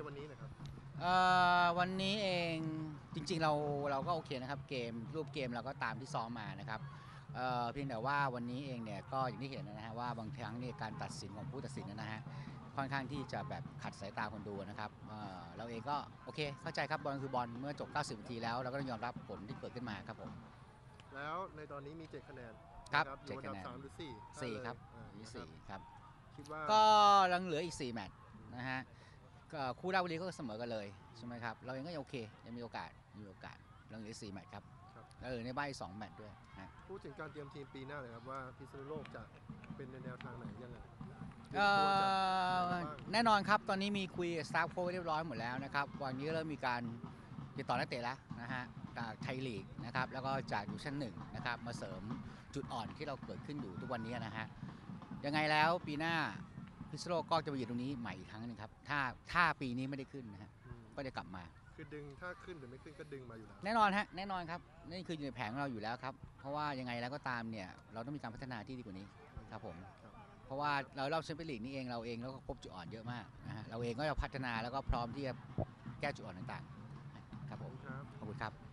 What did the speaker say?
มวันนี้หนะครับเอ่อวันนี้เองจริงๆเราเราก็โอเคนะครับเกมรูปเกมเราก็ตามที่ซ้อมมานะครับเอ่อเพียงแต่ว่าวันนี้เองเนี่ยก็อย่างที่เห็นนะฮะว่าบางครั้งเนี่ยการตัดสินของผู้ตัดสินนะฮะค่อนข้างที่จะแบบขัดสายตาคนดูนะครับเอ่อเราเองก็โอเค เข้าใจครับบอลคือบอลเมื่อจบ 90นาทีแล้วเราก็ต้องยอมรับผลที่เกิดขึ้นมาครับผม แล้วในตอนนี้มี7คะแนนครับนะอยู่อันดั7คะแนน สามหรือสี่สี่ได้เลยครับอ่าที่นะสี่ครับคิดว่าก็ยังเหลืออีก 4 แมตช์นะฮะก็ คู่ราชบุรีก็เสมอกันเลยใช่ไหมครับเราเองก็ยังโอเคยังมีโอกาสยังมีโอกาสเราเหลืออก4แมตช์ครับครับ แล้วเหลือในบ้านอีก2แมตช์ด้วยนะ พูดถึงการเตรียมทีมปีหน้าเลยครับว่าพิษณุโลกจะเป็นในแนวทางไหนยังไงเอ่อเตรียมตัวจะแน่นอนครับ ตอนนี้มีคุยสตาฟโค้ชเรียบร้อยหมดแล้วนะครับ วันนี้ก็เริ่มมีการติดต่อนักเตะแล้วนะฮะจากไทยลีกนะครับ แล้วก็จากดิวิชั่นหนึ่งนะครับ มาเสริมจุดอ่อนที่เราเกิดขึ้นอยู่ทุกวันนี้นะฮะ ยังไงแล้วปีหน้า พิษณุโลกก็จะมาอยู่ตรงนี้ใหม่อีกครั้งหนึงครับ ถ้าถ้าปีนี้ไม่ได้ขึ้นนะฮะอืมก็จะกลับมา คือดึงถ้าขึ้นหรือไม่ขึ้นก็ดึงมาอยู่แล้ว แน่นอนฮะแน่นอนครับนี่คืออยู่ในแผนของเราอยู่แล้วครับ เพราะว่ายังไงแล้วก็ตามเนี่ยเราต้องมีการพัฒนาที่ดีกว่านี้ครับผมครับ เพราะว่าเราเล่าแชมเปี้ยนลีกนี่เองเราเองแล้วก็พบจุดอ่อนเยอะมากนะฮะเราเองก็จะพัฒนาแล้วก็พร้อมที่จะแก้จุดอ่อนต่างๆครับขผอบมคุณครับ ขอบคุณครับ